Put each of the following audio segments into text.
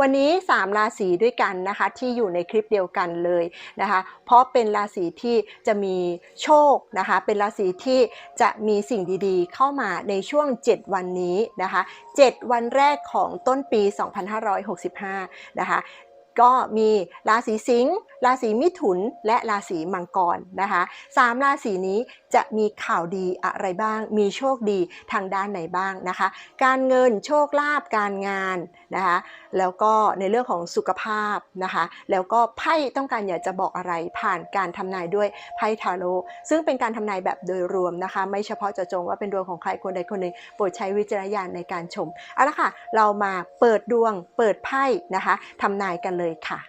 วันนี้ 3 ราศีด้วยกันนะคะที่อยู่ในคลิปเดียวกันเลยนะคะเพราะเป็นราศีที่จะมีโชคนะคะเป็นราศีที่จะมีสิ่งดีๆ เข้ามาในช่วง 7 วันนี้นะคะ7วันแรกของต้นปี 2565นะคะ ก็มีราศีสิงห์ราศีมิถุน และราศีมังกรนะคะสามราศีนี้จะมีข่าวดีอะไรบ้าง มีโชคดีทางด้านไหนบ้างนะคะ การเงินโชคลาภการงานนะคะแล้วก็ในเรื่องของสุขภาพนะคะแล้วก็ไพ่ต้องการอยากจะบอกอะไรผ่านการทำนายด้วยไพ่ทาโร่ซึ่งเป็นการทำนายแบบโดยรวมนะคะ ไม่เฉพาะเจาะจงว่าเป็นดวงของใครคนใดคนหนึ่งโปรดใช้วิจารณญาณในการชมเอาละค่ะเรามาเปิดดวงเปิดไพ่นะคะทำนายกันเลยค่ะ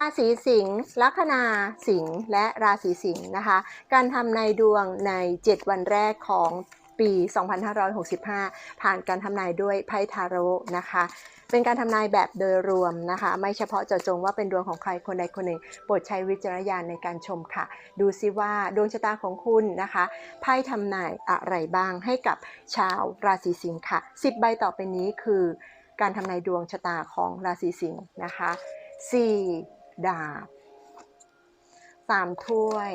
ราศีสิงห์ลัคนาสิงห์และราศีสิงห์นะคะ การทำนายดวงใน 7 วันแรกของปี 2565 ผ่านการทำนายด้วยไพ่ทาโร่นะคะ เป็นการทำนายแบบโดยรวมนะคะ ไม่เฉพาะเจาะจงว่าเป็นดวงของใครคนใดคนหนึ่งโปรดใช้วิจารณญาณในการชมค่ะ ดูซิว่าดวงชะตาของคุณนะคะไพ่ทำนายอะไรบ้างให้กับชาวราศีสิงห์ค่ะ 10 ใบต่อไปนี้คือ การทำนายดวงชะตาของราศีสิงห์นะคะ 4ดาบ3ถ้วย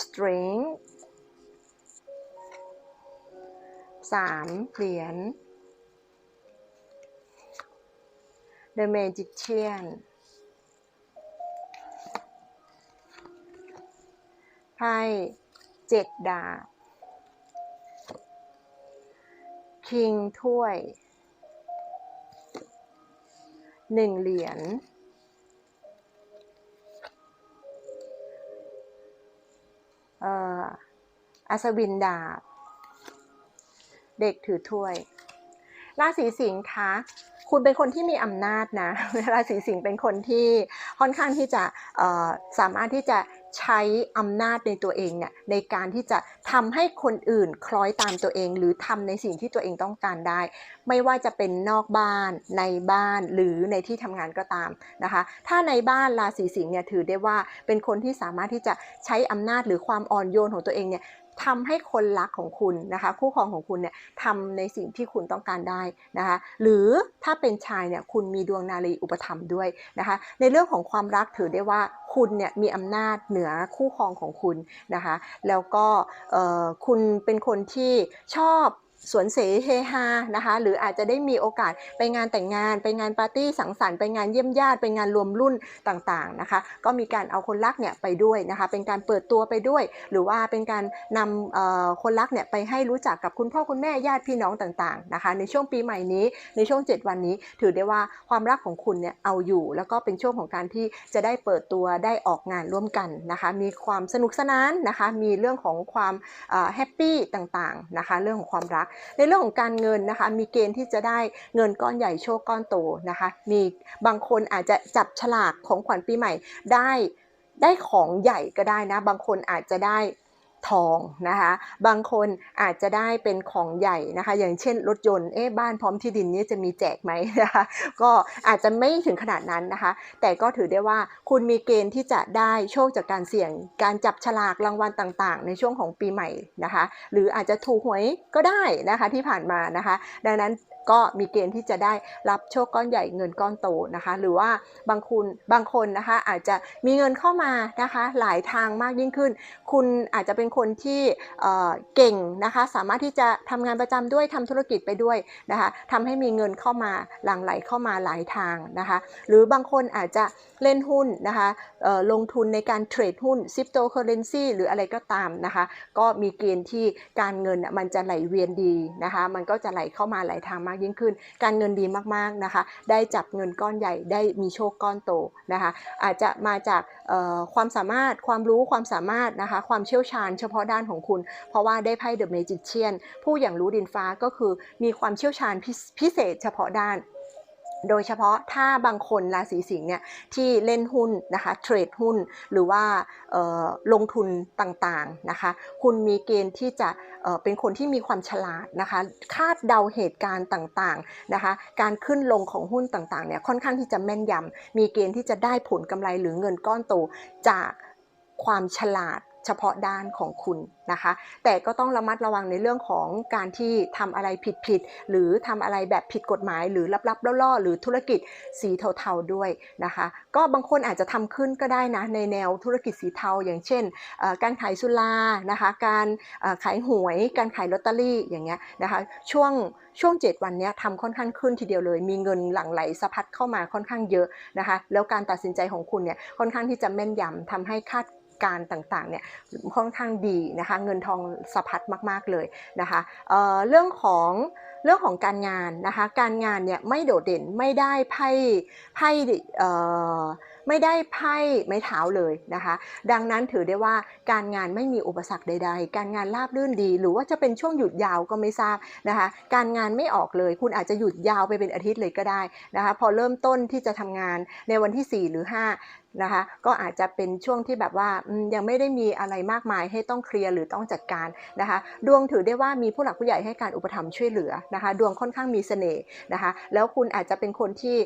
string 3เหรียญ The Magician ไพ่เจ็ดดาบ King ถ้วย หนึ่งเหรียญอัศวินดาบ เด็กถือถ้วย ราศีสิงห์คะคุณเป็นคนที่มีอำนาจนะ ราศีสิงห์เป็นคนที่ค่อนข้างที่จะสามารถที่จะ ใช้อำนาจในตัวเองเนี่ยในการที่จะทำให้คนอื่นคล้อยตามตัวเอง หรือทำในสิ่งที่ตัวเองต้องการได้ ไม่ว่าจะเป็นนอกบ้านในบ้านหรือในที่ทำงานก็ตามนะคะ ถ้าในบ้านราศีสิงห์เนี่ยถือได้ว่าเป็นคนที่สามารถที่จะใช้อำนาจหรือความอ่อนโยนของตัวเองเนี่ย ทำให้คนรักของคุณนะคะ คู่ครองของคุณเนี่ยทำในสิ่งที่คุณต้องการได้นะคะหรือถ้าเป็นชายเนี่ยคุณมีดวงนารีอุปถัมภ์ด้วยนะคะในเรื่องของความรักถือได้ว่าคุณเนี่ยมีอำนาจเหนือคู่ครองของคุณนะคะแล้วก็คุณเป็นคนที่ชอบ สวนเสเฮฮานะคะหรืออาจจะได้มีโอกาสไปงานแต่งงาน ไปงานปาร์ตี้สังสรรค์ไปงานเยี่ยมญาติไปงานรวมรุ่นต่างๆนะคะ ก็มีการเอาคนรักเนี่ยไปด้วยนะคะเป็นการเปิดตัวไปด้วย หรือว่าเป็นการนำคนรักเนี่ยไปให้รู้จักกับคุณพ่อคุณแม่ญาติพี่น้องต่างๆนะคะ ในช่วงปีใหม่นี้ในช่วง 7 วันนี้ ถือได้ว่าความรักของคุณเนี่ยเอาอยู่ แล้วก็เป็นช่วงของการที่จะได้เปิดตัวได้ออกงานร่วมกันนะคะ มีความสนุกสนานนะคะ มีเรื่องของความแฮปปี้ต่างๆนะคะ เรื่องของความรักในเรื่องของการเงินนะคะมีเกณฑ์ที่จะได้เงินก้อนใหญ่โชคก้อนโตนะคะมีบางคนอาจจะจับฉลากของขวัญปีใหม่ได้ได้ของใหญ่ก็ได้นะ บางคนอาจจะได้ ทองนะคะ บางคนอาจจะได้เป็นของใหญ่นะคะ อย่างเช่นรถยนต์เอ๊ะบ้านพร้อมที่ดินนี้จะมีแจกไหมนะคะ ก็อาจจะไม่ถึงขนาดนั้นนะคะ แต่ก็ถือได้ว่าคุณมีเกณฑ์ที่จะได้โชคจากการเสี่ยง การจับฉลากรางวัลต่างๆ ในช่วงของปีใหม่นะคะ หรืออาจจะถูกหวยก็ได้นะคะที่ผ่านมานะคะ ดังนั้น ก็มีเกณฑ์ที่จะได้รับโชคก้อนใหญ่เงินก้อนโตนะคะ หรือว่าบางคุณบางคนนะคะอาจจะมีเงินเข้ามานะคะหลายทางมากยิ่งขึ้น คุณอาจจะเป็นคนที่เเก่งนะคะสามารถที่จะทำงานประจำด้วยทำธุรกิจไปด้วยนะคะทำให้มีเงินเข้ามาหลั่งไหลเข้ามาหลายทางนะคะหรือบางคนอาจจะเล่นหุ้นนะคะลงทุนในการเทรดหุ้นซิปโตเคอเรนซีหรืออะไรก็ตามนะคะก็มีเกณฑ์ที่การเงินมันจะไหลเวียนดีนะคะมันก็จะไหลเข้ามาหลายทางมากยิ่งขึ้น การเงินดีมากๆนะคะ ได้จับเงินก้อนใหญ่ได้มีโชคก้อนโตนะคะ อาจจะมาจากความสามารถความรู้ความสามารถนะคะ ความเชี่ยวชาญเฉพาะด้านของคุณ เพราะว่าได้ไพ่เดอะเมจิเชียนผู้อย่างรู้ดินฟ้าก็คือมีความเชี่ยวชาญพพิเศษเฉพาะด้าน โดยเฉพาะถ้าบางคนราศีสิงห์เนี่ยที่เล่นหุ้นนะคะเทรดหุ้นหรือว่าลงทุนต่างๆนะคะ คุณมีเกณฑ์ที่จะเเป็นคนที่มีความฉลาดนะคะ คาดเดาเหตุการณ์ต่างๆนะคะ การขึ้นลงของหุ้นต่างๆเนี่ยค่อนข้างที่จะแม่นยำมีเกณฑ์ที่จะได้ผลกำไรหรือเงินก้อนโตจากความฉลาด เฉพาะด้านของคุณนะคะ แต่ก็ต้องระมัดระวังในเรื่องของการที่ทำอะไรผิดๆหรือทำอะไรแบบผิดกฎหมาย หรือลับๆล่อๆหรือธุรกิจสีเทาๆด้วยนะคะ ก็บางคนอาจจะทำขึ้นก็ได้นะในแนวธุรกิจสีเทาอย่างเช่น การขายสุรานะคะ การขายหวย การขายลอตเตอรี่อย่างเงี้ยนะคะช่วงช่วง 7 วันนี้ทำค่อนข้างขึ้นทีเดียวเลย มีเงินหลั่งไหลสะพัดเข้ามาค่อนข้างเยอะนะคะ แล้วการตัดสินใจของคุณเนี่ยค่อนข้างที่จะแม่นยำทำให้คาด การต่างๆเนี่ยค่อนข้างดีนะคะเงินทองสะพัดมากๆเลยนะคะเเรื่องของเรื่องของการงานนะคะการงานเนี่ยไม่โดดเด่นไม่ได้ไพ่ไพ่ไม่ได้ไพ่ไม้เท้าเลยนะคะ ดังนั้นถือได้ว่าการงานไม่มีอุปสรรคใด ๆ การงานราบรื่นดี หรือว่าจะเป็นช่วงหยุดยาวก็ไม่ทราบนะคะ การงานไม่ออกเลย คุณอาจจะหยุดยาวไปเป็นอาทิตย์เลยก็ได้นะคะ พอเริ่มต้นที่จะทำงานในวันที่ 4 หรือ 5 นะคะ ก็อาจจะเป็นช่วงที่แบบว่ายังไม่ได้มีอะไรมากมายให้ต้องเคลียร์หรือต้องจัดการนะคะ ดวงถือได้ว่ามีผู้หลักผู้ใหญ่ให้การอุปถัมภ์ช่วยเหลือนะคะ ดวงค่อนข้างมีเสน่ห์นะคะ แล้วคุณอาจจะเป็นคนที่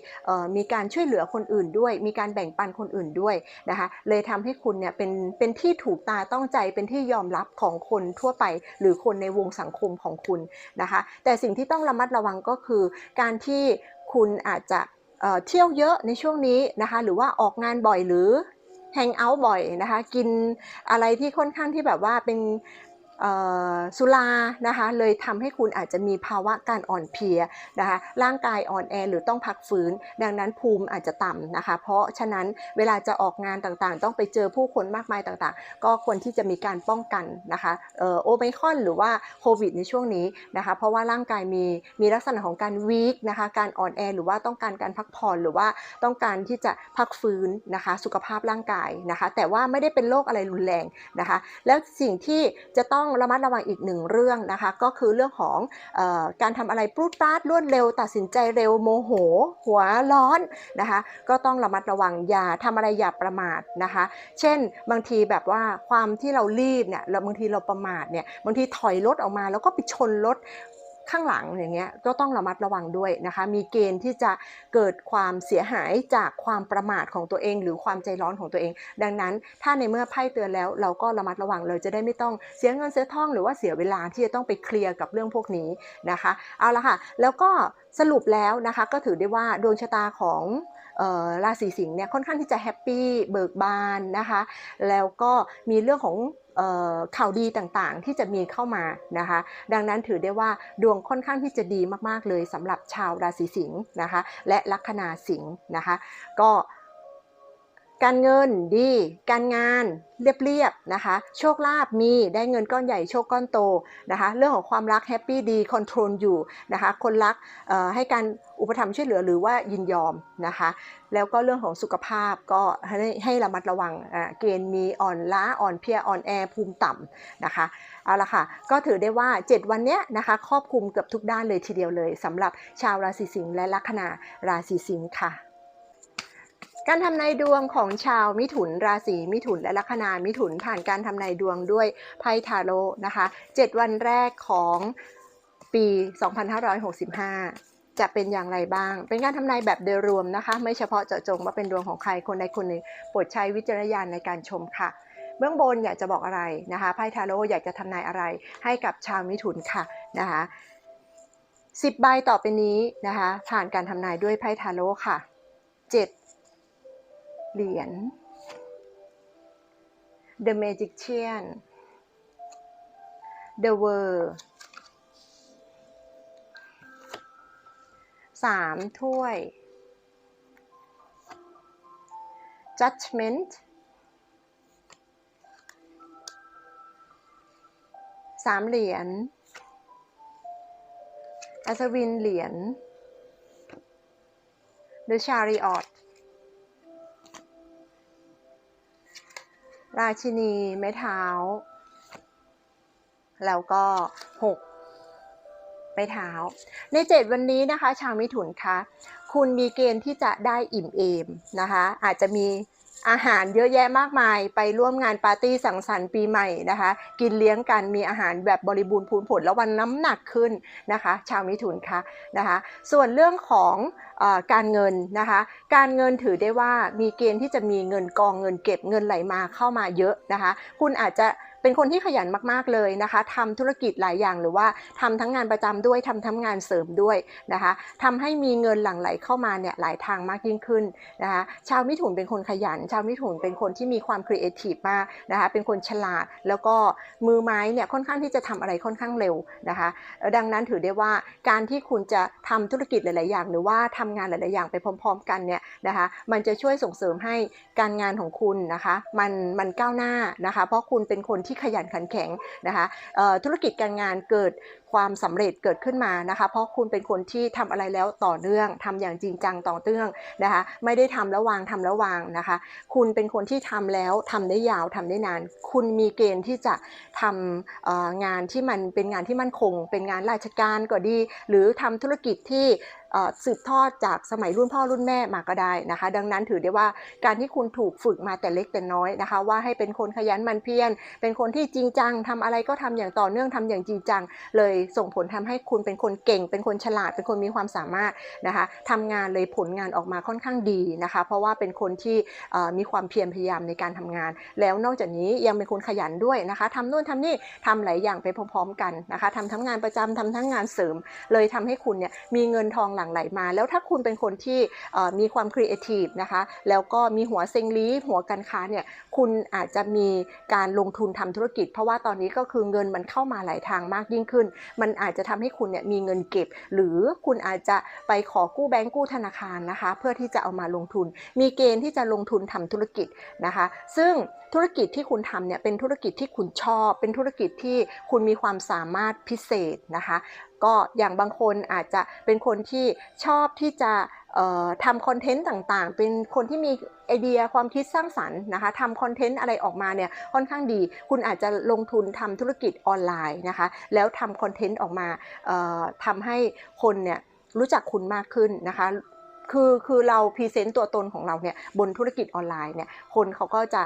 มีการช่วยเหลือคนอื่นด้วย มีการแบ่งปันคนอื่นด้วยนะคะ เลยทำให้คุณเนี่ยเป็นเป็นที่ถูกตาต้องใจเป็นที่ยอมรับของคนทั่วไป หรือคนในวงสังคมของคุณนะคะ แต่สิ่งที่ต้องระมัดระวังก็คือการที่คุณอาจจะ เที่ยวเยอะในช่วงนี้นะคะหรือว่าออกงานบ่อยหรือแฮงเอาท์บ่อยนะคะกินอะไรที่ค่อนข้างที่แบบว่าเป็น สุรานะคะเลยทำให้คุณอาจจะมีภาวะการอ่อนเพลียนะคะร่างกายอ่อนแอหรือต้องพักฟื้น ดังนั้นภูมิอาจจะต่ำนะคะ เพราะฉะนั้นเวลาจะออกงานต่างๆ ต้องไปเจอผู้คนมากมายต่างๆ ก็ควรที่จะมีการป้องกันนะคะโอไมคอนหรือว่าโควิดในช่วงนี้นะคะเพราะว่าร่างกายมีมีลักษณะของการวีคนะคะการอ่อนแอหรือว่าต้องการการพักผ่อนหรือว่าต้องการที่จะพักฟื้นนะคะสุขภาพร่างกายนะคะแต่ว่าไม่ได้เป็นโรคอะไรรุนแรงนะคะแล้วสิ่งที่จะต้องระมัดระวังอีกหนึ่งเรื่องนะคะ ก็คือเรื่องของออการทำอะไรปรุดปลาดรวดเร็ว ตัดสินใจเร็วโมโห หัวร้อนนะคะ ก็ต้องระมัดระวังอย่าทำอะไรอย่าประมาทนะคะ เช่นบางทีแบบว่าความที่เรารีบเนี่ยเราบางทีเราประมาทเนี่ยบางทีถอยรถออกมาแล้วก็ไปชนรถ ข้างหลังอย่างเงี้ยก็ต้องระมัดระวังด้วยนะคะ มีเกณฑ์ที่จะเกิดความเสียหายจากความประมาทของตัวเอง หรือความใจร้อนของตัวเอง ดังนั้นถ้าในเมื่อไพ่เตือนแล้ว เราก็ระมัดระวังเลยจะได้ไม่ต้องเสียเงินเสียทองหรือว่าเสียเวลาที่จะต้องไปเคลียร์กับเรื่องพวกนี้นะคะเอาละค่ะแล้วก็สรุปแล้วนะคะก็ถือได้ว่าดวงชะตาของราศีสิงห์เนี่ยค่อนข้างที่จะแฮปปี้เบิกบานนะคะ แล้วก็มีเรื่องของ ข่าวดีต่างๆ ที่จะมีเข้ามานะคะ ดังนั้นถือได้ว่าดวงค่อนข้างที่จะดีมากๆเลยสำหรับชาวราศีสิงห์นะคะ และลัคนาสิงห์นะคะ ก็ การเงินดี การงานเรียบๆนะคะ โชคลาภมีได้เงินก้อนใหญ่โชคก้อนโตนะคะ เรื่องของความรักแฮปปี้ดีคอนโทรลอยู่นะคะ คนรักให้การอุปถัมภ์ช่วยเหลือหรือว่ายินยอมนะคะ แล้วก็เรื่องของสุขภาพก็ให้ให้ระมัดระวังเกณฑ์มีอ่อนล้าอ่อนเพลียอ่อนแอภูมิต่ำนะคะเอาละค่ะก็ถือได้ว่า 7 วันนี้นะคะครอบคลุมเกือบทุกด้านเลยทีเดียวเลยสำหรับชาวราศีสิงห์และลัคนาราศีสิงห์ค่ะ การทำนายดวงของชาวมิถุนราศีมิถุนและลัคนามิถุนผ่านการทำนายดวงด้วยไพ่ทาโร่นะคะ 7 วันแรกของปี 2565 จะเป็นอย่างไรบ้าง เป็นการทำนายแบบโดยรวมนะคะ ไม่เฉพาะเจาะจงว่าเป็นดวงของใครคนใดคนหนึ่งโปรดใช้วิจารณญาณในการชมค่ะ เบื้องบนอยากจะบอกอะไรนะคะไพ่ทาโร่อยากจะทำนายอะไรให้กับชาวมิถุนค่ะนะคะสิบใบต่อไปนี้นะคะผ่านการทำนายด้วยไพ่ทาโร่ค่ะเจ็ด เหรียญ The Magician The World สามถ้วย Judgment สามเหรียญ อัศวินเหรียญ The Chariot ราชินีไม้เท้า แล้วก็หกไม้เท้า ในเจ็ดวันนี้นะคะ ชาวมิถุนคะ คุณมีเกณฑ์ที่จะได้อิ่มเอมนะคะ อาจจะมี อาหารเยอะแยะมากมายไปร่วมงานปาร์ตี้สังสรรค์ปีใหม่นะคะ กินเลี้ยงกันมีอาหารแบบบริบูรณ์พูนผลแล้ววันน้ำหนักขึ้นนะคะ ชาวมิถุนคะนะคะ ส่วนเรื่องของอการเงินนะคะ การเงินถือได้ว่ามีเกณฑ์ที่จะมีเงินกองเงินเก็บเงินไหลมาเข้ามาเยอะนะคะ คุณอาจจะ เป็นคนที่ขยันมากๆเลยนะคะทำธุรกิจหลายอย่างหรือว่าทำทั้งงานประจำด้วยทำทั้งงานเสริมด้วยนะคะทำให้มีเงินหลั่งไหลเข้ามาเนี่ยหลายทางมากยิ่งขึ้นนะคะชาวมิถุนเป็นคนขยัน ชาวมิถุนเป็นคนที่มีความครีเอทีฟมากนะคะเป็นคนฉลาดแล้วก็มือไม้เนี่ยค่อนข้างที่จะทำอะไรค่อนข้างเร็วนะคะดังนั้นถือได้ว่าการที่คุณจะทำธุรกิจหลาย ๆ อย่าง หรือว่าทำงานหลาย ๆ อย่างไปพร้อม ๆ กันเนี่ยนะคะมันจะช่วยส่งเสริมให้การงานของคุณนะคะมันมันก้าวหน้านะคะเพราะคุณเป็นคนที่ขยันขันแข็งนะคะธุรกิจการงานเกิดความสำเร็จเกิดขึ้นมานะคะ เพราะคุณเป็นคนที่ทำอะไรแล้วต่อเนื่องทำอย่างจริงจังต่อเนื่องนะคะ ไม่ได้ทำแล้ววางทำแล้ววางนะคะ คุณเป็นคนที่ทำแล้วทำได้ยาวทำได้นาน คุณมีเกณฑ์ที่จะทำงานที่มันเป็นงานที่มั่นคง เป็นงานราชการก็ดี หรือทำธุรกิจที่ สืบทอดจากสมัยรุ่นพ่อรุ่นแม่มาก็ได้นะคะ ดังนั้นถือได้ว่าการที่คุณถูกฝึกมาแต่เล็กแต่น้อยนะคะ ว่าให้เป็นคนขยันมันเพียรเป็นคนที่จริงจังทำอะไรก็ทำอย่างต่อเนื่องทำอย่างจริงจัง เลยส่งผลทำให้คุณเป็นคนเก่ง เป็นคนฉลาด เป็นคนมีความสามารถนะคะทำงานเลยผลงานออกมาค่อนข้างดีนะคะ เพราะว่าเป็นคนที่มีความเพียรพยายามในการทำงาน แล้วนอกจากนี้ยังเป็นคนขยันด้วยนะคะทำนู่นทำนี่ทำหลายอย่างไปพร้อมๆกันนะคะทำทั้งงานประจำทำทั้งงานเสริม เลยทำให้คุณเนี่ยมีเงินทองหลังไหลมา แล้วถ้าคุณเป็นคนที่มีความครีเอทีฟนะคะแล้วก็มีหัวเซงลีหัวการค้าเนี่ยคุณอาจจะมีการลงทุนทำธุรกิจ เพราะว่าตอนนี้ก็คือเงินมันเข้ามาหลายทางมากยิ่งขึ้น มันอาจจะทำให้คุณเนี่ยมีเงินเก็บ หรือคุณอาจจะไปขอกู้แบงก์กู้ธนาคารนะคะ เพื่อที่จะเอามาลงทุน มีเกณฑ์ที่จะลงทุนทำธุรกิจนะคะ ซึ่งธุรกิจที่คุณทำเนี่ยเป็นธุรกิจที่คุณชอบ เป็นธุรกิจที่คุณมีความสามารถพิเศษนะคะ ก็อย่างบางคนอาจจะเป็นคนที่ชอบที่จะทำคอนเทนต์ต่างๆ เป็นคนที่มีไอเดียความคิดสร้างสรรค์นะคะทำคอนเทนต์อะไรออกมาเนี่ยค่อนข้างดี คุณอาจจะลงทุนทำธุรกิจออนไลน์นะคะ แล้วทำคอนเทนต์ออกมาทำให้คนเนี่ยรู้จักคุณมากขึ้นนะคะ คือคือเราพรีเซนต์ตัวตนของเราเนี่ยบนธุรกิจออนไลน์เนี่ยคนเขาก็จะ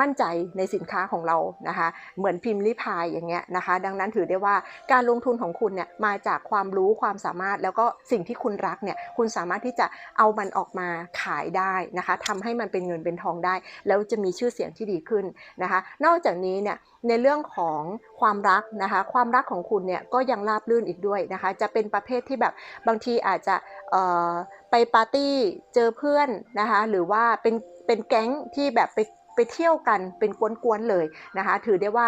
มั่นใจในสินค้าของเรานะคะเหมือนพิมพ์ลิพายอย่างเงี้ยนะคะดังนั้นถือได้ว่าการลงทุนของคุณเนี่ยมาจากความรู้ความสามารถแล้วก็สิ่งที่คุณรักเนี่ยคุณสามารถที่จะเอามันออกมาขายได้นะคะทำให้มันเป็นเงินเป็นทองได้ แล้วจะมีชื่อเสียงที่ดีขึ้นนะคะนอกจากนี้เนี่ยในเรื่องของความรักนะคะ ความรักของคุณเนี่ยก็ยังราบรื่นอีกด้วยนะคะ จะเป็นประเภทที่แบบบางทีอาจจะไปปาร์ตี้เจอเพื่อนนะคะ หรือว่าเป็นเป็นแก๊งที่แบบไปไปเที่ยวกันเป็นกวนๆเลยนะคะ ถือได้ว่า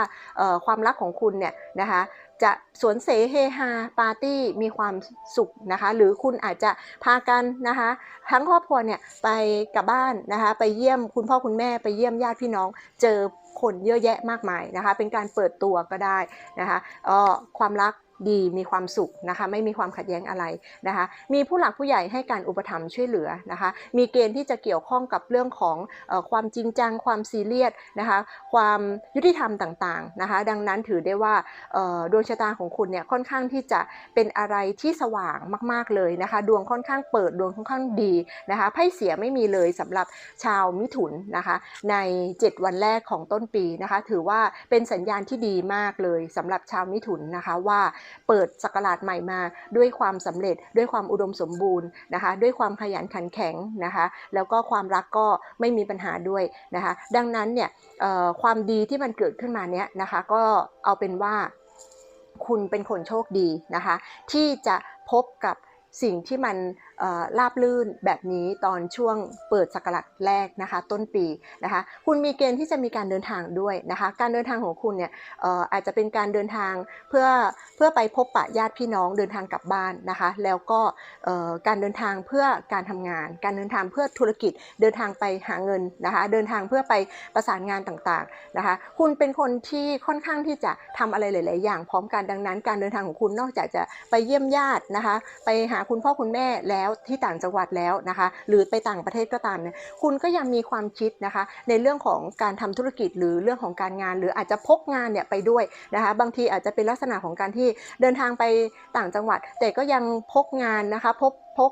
ความรักของคุณเนี่ยนะคะจะสวนเสเฮฮาปาร์ตี้มีความสุขนะคะ หรือคุณอาจจะพากันนะคะ ทั้งครอบครัวเนี่ยไปกลับบ้านนะคะ ไปเยี่ยมคุณพ่อคุณแม่ไปเยี่ยมญาติพี่น้อง เจอ คนเยอะแยะมากมายนะคะ เป็นการเปิดตัวก็ได้นะคะออความรัก ดีมีความสุขนะคะไม่มีความขัดแย้งอะไรนะคะมีผู้หลักผู้ใหญ่ให้การอุปถัมภ์ช่วยเหลือนะคะมีเกณฑ์ที่จะเกี่ยวข้องกับเรื่องของอความจริงจังความซีเรียสนะคะความยุติธรรมต่างๆนะคะดังนั้นถือได้ว่าดวงชะตาของคุณเนี่ยค่อนข้างที่จะเป็นอะไรที่สว่างมากๆเลยนะคะดวงค่อนข้างเปิดดวงค่อนข้างดีนะคะไพ่เสียไม่มีเลยสำหรับชาวมิถุนนะคะใน 7 วันแรกของต้นปีนะคะถือว่าเป็นสัญญาณที่ดีมากเลยสำหรับชาวมิถุนนะคะว่าเปิดสกราชใหม่มา ด้วยความสำเร็จด้วยความอุดมสมบูรณ์นะคะ ด้วยความขยันขันแข็งนะคะ แล้วก็ความรักก็ไม่มีปัญหาด้วยนะคะ ดังนั้นเนี่ยความดีที่มันเกิดขึ้นมาเนี้ยนะคะ ก็เอาเป็นว่าคุณเป็นคนโชคดีนะคะ ที่จะพบกับสิ่งที่มัน ราบลื่นแบบนี้ตอนช่วงเปิดสกราชแรกนะคะ ต้นปีนะคะ คุณมีเกณฑ์ที่จะมีการเดินทางด้วยนะคะ การเดินทางของคุณเนี่ยอาจจะเป็นการเดินทางเพื่อเพื่อไปพบปะญาติพี่น้องเดินทางกลับบ้านนะคะ แล้วก็การเดินทางเพื่อการทำงาน การเดินทางเพื่อธุรกิจเดินทางไปหาเงินนะคะ เดินทางเพื่อไปประสานงานต่างๆนะคะ คุณเป็นคนที่ค่อนข้างที่จะทำอะไรหลาย ๆ อย่างพร้อมกันดังนั้น การเดินทางของคุณนอกจากจะไปเยี่ยมญาตินะคะ ไปหาคุณพ่อคุณแม่แล้วที่ต่างจังหวัดแล้วนะคะ หรือไปต่างประเทศก็ตามเนี่ยคุณก็ยังมีความคิดนะคะ ในเรื่องของการทำธุรกิจหรือเรื่องของการงาน หรืออาจจะพกงานเนี่ยไปด้วยนะคะ บางทีอาจจะเป็นลักษณะของการที่เดินทางไปต่างจังหวัด แต่ก็ยังพกงานนะคะพกพก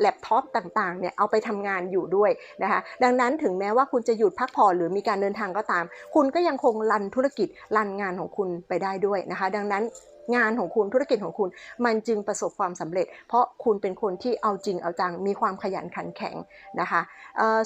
แล็ปท็อปต่างๆเนี่ยเอาไปทำงานอยู่ด้วยนะคะดังนั้นถึงแม้ว่าคุณจะหยุดพักผ่อนหรือมีการเดินทางก็ตาม คุณก็ยังคงรันธุรกิจรันงานของคุณไปได้ด้วยนะคะ ดังนั้น งานของคุณธุรกิจของคุณ มันจึงประสบความสำเร็จ เพราะคุณเป็นคนที่เอาจริงเอาจังมีความขยันขันแข็งนะคะ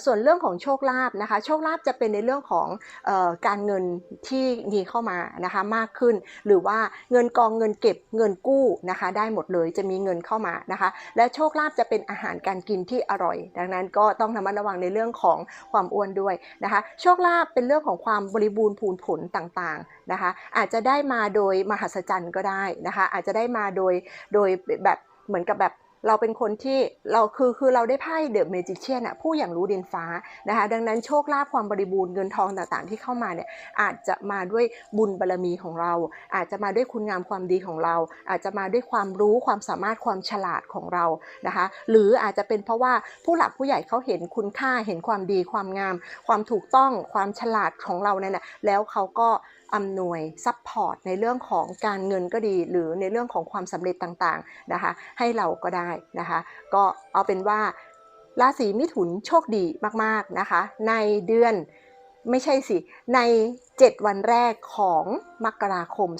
ส่วนเรื่องของโชคลาภนะคะ โชคลาภจะเป็นในเรื่องของออการเงินที่มีเข้ามานะคะมากขึ้น หรือว่าเงินกองเงินเก็บเงินกู้นะคะ ได้หมดเลยจะมีเงินเข้ามานะคะ และโชคลาภจะเป็นอาหารการกินที่อร่อย ดังนั้นก็ต้องระมัดระวังในเรื่องของความอ้วนด้วยนะคะ โชคลาภเป็นเรื่องของความบริบูรณ์พูนผลต่างๆนะคะ อาจจะได้มาโดยมหัศจรรย์ก็ได้นะคะ อาจจะได้มาโดยโดยแบบเหมือนกับแบบเราเป็นคนที่เราคือคือเราได้ไพ่เดอะเมจิเชียนอะผู้อย่างรู้ดินฟ้านะคะดังนั้นโชคลาภความบริบูรณ์เงินทองต่างๆ ที่เข้ามาเนี่ยอาจจะมาด้วยบุญบารรมีของเรา อาจจะมาด้วยคุณงามความดีของเรา อาจจะมาด้วยความรู้ความสามารถความฉลาดของเรานะคะหรืออาจจะเป็นเพราะว่าผู้หลักผู้ใหญ่เขาเห็นคุณค่าเห็นความดีความงาม ความถูกต้องความฉลาดของเราเนี่ยนะแล้วเขาก็ อำนวยซัพพอร์ตในเรื่องของการเงินก็ดี หรือในเรื่องของความสำเร็จต่างๆนะคะ ให้เราก็ได้นะคะ ก็เอาเป็นว่าราศีมิถุนโชคดีมากๆนะคะ ในเดือนไม่ใช่สิ ใน 7 วันแรกของมกราคม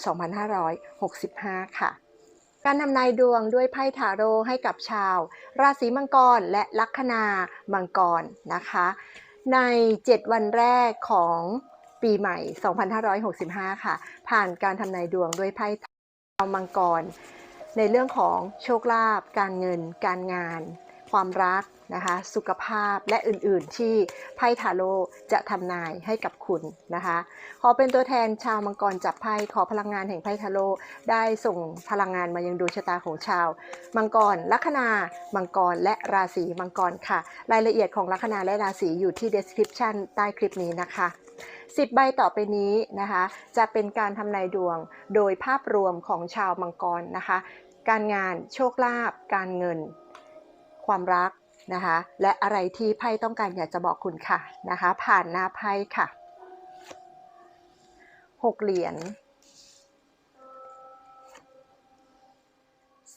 2565 ค่ะ การทำนายดวงด้วยไพ่ทาโร่ให้กับชาว ราศีมังกรและลัคนามังกรนะคะ ใน 7 วันแรกของ ปีใหม่ 2565 ค่ะ ผ่านการทำนายดวงด้วยไพ่ชาวมังกร ในเรื่องของโชคลาภ การเงิน การงาน ความรักนะคะ สุขภาพและอื่นๆ ที่ไพ่ทาโร่จะทำนายให้กับคุณนะคะ ขอเป็นตัวแทนชาวมังกรจับไพ่ขอพลังงานแห่งไพ่ทาโร่ได้ส่งพลังงานมายังดวงชะตาของชาว มังกร ลัคนา มังกร และราศีมังกรค่ะ รายละเอียดของลัคนาและราศีอยู่ที่ description ใต้คลิปนี้นะคะ 10 ใบต่อไปนี้นะคะ จะเป็นการทำนายดวงโดยภาพรวมของชาวมังกรนะคะ การงานโชคลาภการเงิน ความรักนะคะ และอะไรที่ไพ่ต้องการอยากจะบอกคุณค่ะนะคะ ผ่านหน้าไพ่ค่ะหกเหรียญ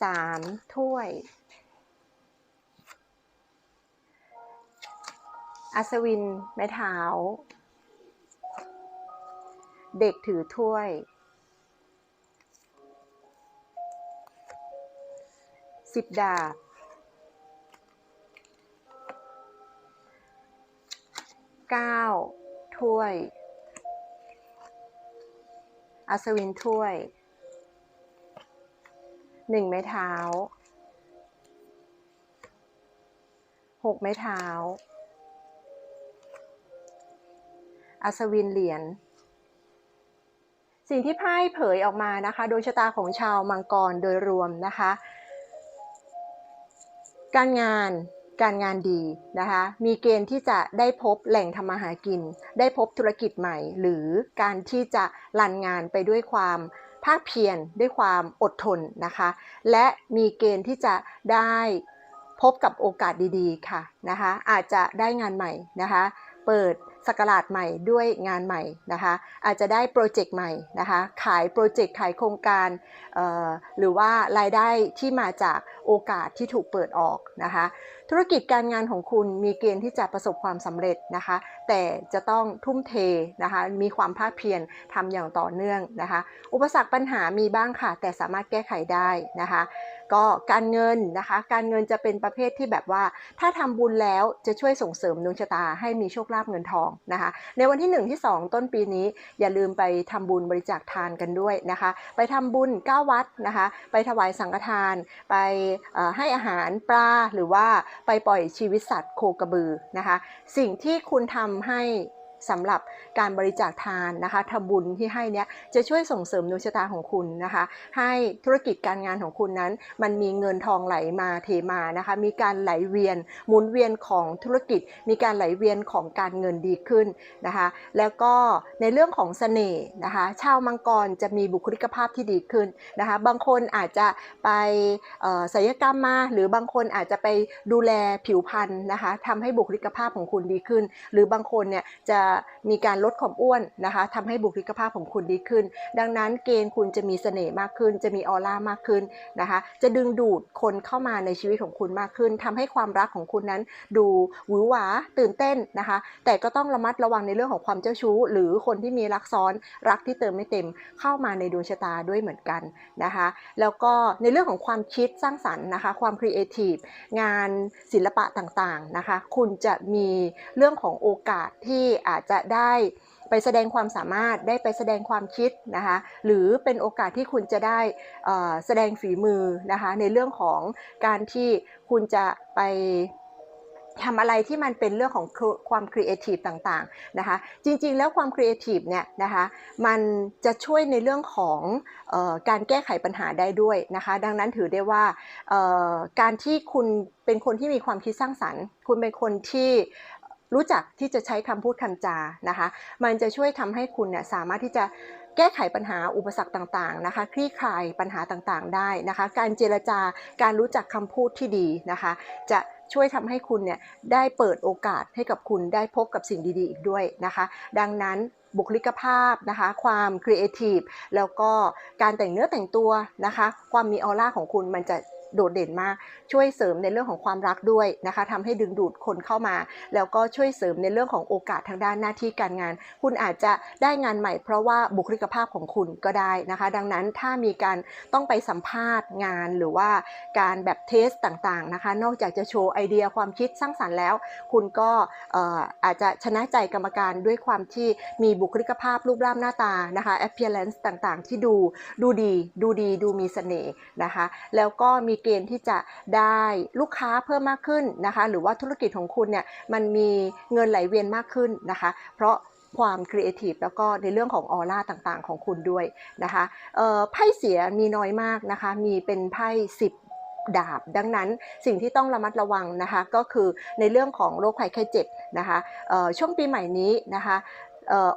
สามถ้วย อัศวิน ไม้เท้า เด็กถือถ้วย สิบดาบ เก้าถ้วย อัศวินถ้วย หนึ่งไม้เท้า หกไม้เท้า อัศวินเหรียญ สิ่งที่ไพ่เผยออกมานะคะโดยชะตาของชาวมังกรโดยรวมนะคะ การงานการงานดีนะคะ มีเกณฑ์ที่จะได้พบแหล่งทำมาหากิน ได้พบธุรกิจใหม่ หรือการที่จะรันงานไปด้วยความภาคเพียรด้วยความอดทนนะคะ และมีเกณฑ์ที่จะได้พบกับโอกาสดีๆค่ะนะคะ อาจจะได้งานใหม่นะคะ เปิด สกราชใหม่ด้วยงานใหม่นะคะ อาจจะได้โปรเจกต์ใหม่นะคะ ขายโปรเจกต์ขายโครงการหรือว่ารายได้ที่มาจากโอกาสที่ถูกเปิดออกนะคะธุรกิจการงานของคุณมีเกณฑ์ที่จะประสบความสำเร็จนะคะ แต่จะต้องทุ่มเทนะคะ มีความภาคเพียรทำอย่างต่อเนื่องนะคะ อุปสรรคปัญหามีบ้างค่ะ แต่สามารถแก้ไขได้นะคะ ก็การเงินนะคะ การเงินจะเป็นประเภทที่แบบว่า ถ้าทำบุญแล้วจะช่วยส่งเสริมดวงชะตาให้มีโชคลาภเงินทองนะคะ ในวันที่ 1 ที่ 2 ต้นปีนี้อย่าลืมไปทำบุญบริจาคทานกันด้วยนะคะ ไปทำบุญ 9 วัดนะคะ ไปถวายสังฆทาน ไปให้อาหารปลาหรือว่าไปปล่อยชีวิตสัตว์โคกระบือนะคะ สิ่งที่คุณทำให้ สำหรับการบริจาคทานนะคะทำบุญที่ให้เนี้ยจะช่วยส่งเสริมดวงชะตาของคุณนะคะ ให้ธุรกิจการงานของคุณนั้น มันมีเงินทองไหลมาเทมานะคะ มีการไหลเวียนหมุนเวียนของธุรกิจ มีการไหลเวียนของการเงินดีขึ้นนะคะ แล้วก็ในเรื่องของเสน่ห์นะคะ ชาวมังกรจะมีบุคลิกภาพที่ดีขึ้นนะคะ บางคนอาจจะไปศัลยกรรมมา หรือบางคนอาจจะไปดูแลผิวพรรณนะคะทำให้บุคลิกภาพของคุณดีขึ้น หรือบางคนเนี่ยจะมีการลดความอ้วนนะคะทำให้บุคลิกภาพของคุณดีขึ้น ดังนั้นเกณฑ์คุณจะมีเสน่ห์มากขึ้น จะมีออร่ามากขึ้นนะคะ จะดึงดูดคนเข้ามาในชีวิตของคุณมากขึ้นทำให้ความรักของคุณนั้นดูหวือหวาตื่นเต้นนะคะ แต่ก็ต้องระมัดระวังในเรื่องของความเจ้าชู้ หรือคนที่มีรักซ้อนรักที่เติมไม่เต็มเข้ามาในดวงชะตาด้วยเหมือนกันนะคะ แล้วก็ในเรื่องของความคิดสร้างสรรค์นะคะ ความครีเอทีฟงานศิลปะต่างๆนะคะ คุณจะมีเรื่องของโอกาสที่อาจจะได้ไปแสดงความสามารถได้ไปแสดงความคิดนะคะหรือเป็นโอกาสที่คุณจะได้แสดงฝีมือนะคะในเรื่องของการที่คุณจะไปทำอะไรที่มันเป็นเรื่องของความครีเอทีฟต่างๆนะคะจริงๆแล้วความครีเอทีฟเนี่ยนะคะมันจะช่วยในเรื่องของออการแก้ไขปัญหาได้ด้วยนะคะดังนั้นถือได้ว่าการที่คุณเป็นคนที่มีความคิดสร้างสรรค์ คุณเป็นคนที่ รู้จักที่จะใช้คำพูดคำจานะคะ มันจะช่วยทำให้คุณเนี่ยสามารถที่จะแก้ไขปัญหาอุปสรรคต่างๆนะคะ คลี่คลายปัญหาต่างๆได้นะคะ การเจรจาการรู้จักคำพูดที่ดีนะคะ จะช่วยทำให้คุณเนี่ยได้เปิดโอกาสให้กับคุณได้พบกับสิ่งดีๆ อีกด้วยนะคะ ดังนั้นบุคลิกภาพนะคะ ความครีเอทีฟแล้วก็การแต่งเนื้อแต่งตัวนะคะ ความมีออร่าของคุณมันจะ โดดเด่นมาก ช่วยเสริมในเรื่องของความรักด้วยนะคะทำให้ดึงดูดคนเข้ามา แล้วก็ช่วยเสริมในเรื่องของโอกาสทางด้านหน้าที่การงาน คุณอาจจะได้งานใหม่เพราะว่าบุคลิกภาพของคุณก็ได้นะคะ ดังนั้นถ้ามีการต้องไปสัมภาษณ์งานหรือว่าการแบบเทสต่างๆนะคะ นอกจากจะโชว์ไอเดียความคิดสร้างสรรค์แล้ว คุณก็อออาจจะชนะใจกรรมการด้วยความที่มีบุคลิกภาพรูปร่างหน้าตานะคะ appearance ต่างๆ ที่ดูดูดีดูดีดูมีเสน่ห์นะคะ แล้วก็มีเกณฑ์ที่จะได้ลูกค้าเพิ่มมากขึ้นนะคะ หรือว่าธุรกิจของคุณเนี่ยมันมีเงินไหลเวียนมากขึ้นนะคะ เพราะความครีเอทีฟแล้วก็ในเรื่องของออร่าต่างๆ ของคุณด้วยนะคะไพ่เสียมีน้อยมากนะคะ มีเป็นไพ่สิบดาบดังนั้นสิ่งที่ต้องระมัดระวังนะคะก็คือในเรื่องของโรคภัยไข้เจ็บนะคะช่วงปีใหม่นี้นะคะ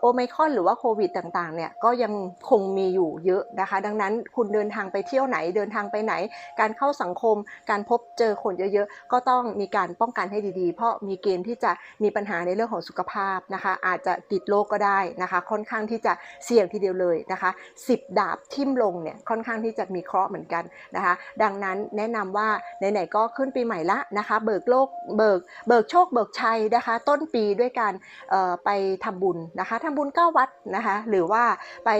โอไมคอนหรือว่าโควิดต่างๆเนี่ยก็ยังคงมีอยู่เยอะนะคะ ดังนั้นคุณเดินทางไปเที่ยวไหนเดินทางไปไหน การเข้าสังคม การพบเจอคนเยอะๆ ก็ต้องมีการป้องกันให้ดีๆ เพราะมีเกณฑ์ที่จะมีปัญหาในเรื่องของสุขภาพนะคะ อาจจะติดโรคก็ได้นะคะ ค่อนข้างที่จะเสี่ยงทีเดียวเลยนะคะ10 ดาบทิ่มลงเนี่ยค่อนข้างที่จะมีเคราะห์เหมือนกันนะคะ ดังนั้นแนะนำว่าไหนๆก็ขึ้นปีใหม่ละนะคะ เบิกโลกเบิกเบิกโชคเบิกชัยนะคะ ต้นปีด้วยการไปทำบุญนะคะทำบุญเก้าวัดนะคะหรือว่าไป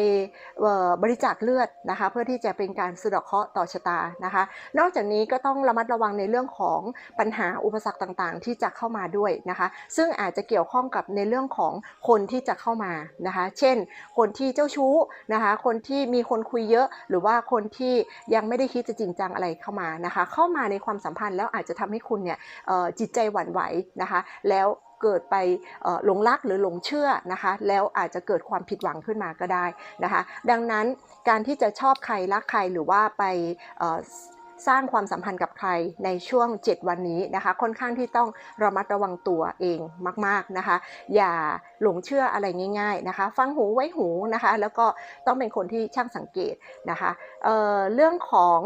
บริจาคเลือดนะคะเพื่อที่จะเป็นการสะดเคราะห์ต่อชะตานะคะ นอกจากนี้ก็ต้องระมัดระวังในเรื่องของปัญหาอุปสรรคต่างๆ ที่จะเข้ามาด้วยนะคะ ซึ่งอาจจะเกี่ยวข้องกับในเรื่องของคนที่จะเข้ามานะคะ เช่น คนที่เจ้าชู้นะคะ คนที่มีคนคุยเยอะ หรือว่าคนที่ยังไม่ได้คิดจะจริงจังอะไรเข้ามานะคะ เข้ามาในความสัมพันธ์แล้วอาจจะทำให้คุณเนี่ยจิตใจหวั่นไหวนะคะ แล้ว เกิดไปหลงรักหรือหลงเชื่อนะคะ แล้วอาจจะเกิดความผิดหวังขึ้นมาก็ได้นะคะ ดังนั้นการที่จะชอบใครรักใครหรือว่าไปสร้างความสัมพันธ์กับใครในช่วง 7 วันนี้นะคะ ค่อนข้างที่ต้องระมัดระวังตัวเองมาก ๆนะคะ อย่าหลงเชื่ออะไรง่าย ๆนะคะ ฟังหูไว้หูนะคะ แล้วก็ต้องเป็นคนที่ช่างสังเกตนะคะเเรื่องของ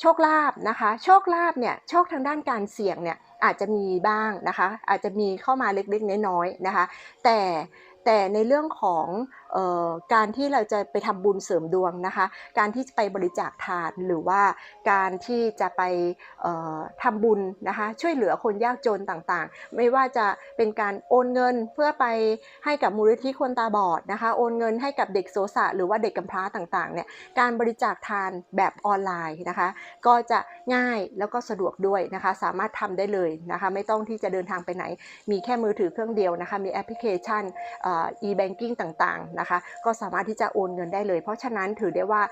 โชคลาภนะคะ โชคลาภเนี่ยโชคทางด้านการเสี่ยงเนี่ย อาจจะมีบ้างนะคะ อาจจะมีเข้ามาเล็กๆน้อยๆนะคะ แต่ แต่ในเรื่องของออการที่เราจะไปทำบุญเสริมดวงนะคะ การที่จะไปบริจาคทานหรือว่าการที่จะไปเอ่อทำบุญนะคะ ช่วยเหลือคนยากจนต่างๆ ไม่ว่าจะเป็นการโอนเงินเพื่อไปให้กับมูลนิธิคนตาบอดนะคะ โอนเงินให้กับเด็กโสสะหรือว่าเด็กกำพร้าต่างๆ เนี่ย การบริจาคทานแบบออนไลน์นะคะ ก็จะง่ายแล้วก็สะดวกด้วยนะคะ สามารถทำได้เลยนะคะ ไม่ต้องที่จะเดินทางไปไหน มีแค่มือถือเครื่องเดียวนะคะ มีแอปพลิเคชันเ e-banking ต่างๆนะคะก็สามารถที่จะโอนเงินได้เลย เพราะฉะนั้นถือได้ว่า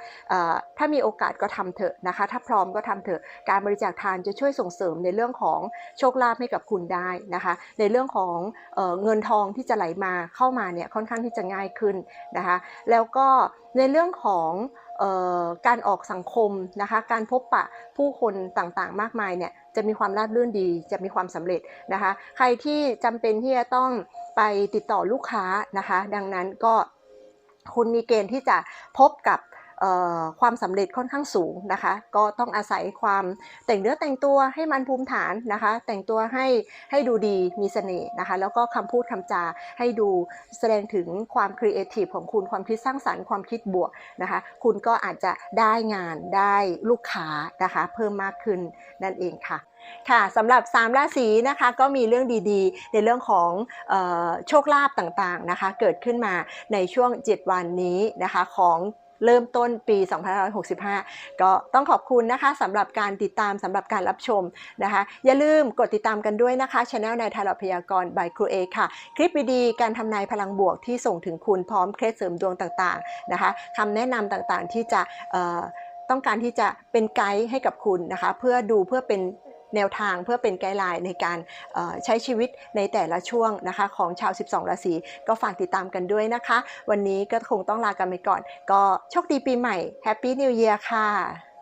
ถ้ามีโอกาสก็ทำเถอะนะคะ ถ้าพร้อมก็ทำเถอะการบริจาคทานจะช่วยส่งเสริมในเรื่องของโชคลาภให้กับคุณได้นะคะ ในเรื่องของเออเงินทองที่จะไหลมาเข้ามาเนี่ยค่อนข้างที่จะง่ายขึ้นนะคะ แล้วก็ในเรื่องของการออกสังคมนะคะ การพบปะผู้คนต่างๆ มากมายเนี่ย จะมีความราบรื่นดี จะมีความสำเร็จนะคะ ใครที่จำเป็นที่จะต้องไปติดต่อลูกค้านะคะ ดังนั้นก็คุณมีเกณฑ์ที่จะพบกับ ความสำเร็จค่อนข้างสูงนะคะ ก็ต้องอาศัยความแต่งเนื้อแต่งตัวให้มันภูมิฐานนะคะ แต่งตัวให้ให้ดูดีมีเสน่ห์นะคะ แล้วก็คำพูดคำจาให้ดูแสดงถึงความครีเอทีฟของคุณความคิดสร้างสรรค์ความคิดบวกนะคะ คุณก็อาจจะได้งานได้ลูกค้านะคะ เพิ่มมากขึ้นนั่นเองค่ะค่ะสำหรับ 3 ราศีนะคะก็มีเรื่องดีๆ ในเรื่องของออโชคลาภต่างๆนะคะ เกิดขึ้นมาในช่วง 7 วันนี้นะคะของ เริ่มต้นปี2565 ก็ต้องขอบคุณนะคะสำหรับการติดตามสำหรับการรับชมนะคะ อย่าลืมกดติดตามกันด้วยนะคะช anel นายทารพยากรณ์ by ครูเอค่ะ คลิปดีๆการทำนายพลังบวกที่ส่งถึงคุณพร้อมเคล็ดเสริมดวงต่างๆนะคะคำแนะนำต่างๆที่จะต้องการที่จะเป็นไกด์ให้กับคุณนะคะ เพื่อดูเพื่อเป็น แนวทางเพื่อเป็นไกด์ไลน์ในการใช้ชีวิตในแต่ละช่วงนะคะของชาว 12 ราศีก็ฝากติดตามกันด้วยนะคะ วันนี้ก็คงต้องลากันไปก่อน ก็โชคดีปีใหม่แฮปปี้นิวเยียร์ค่ะ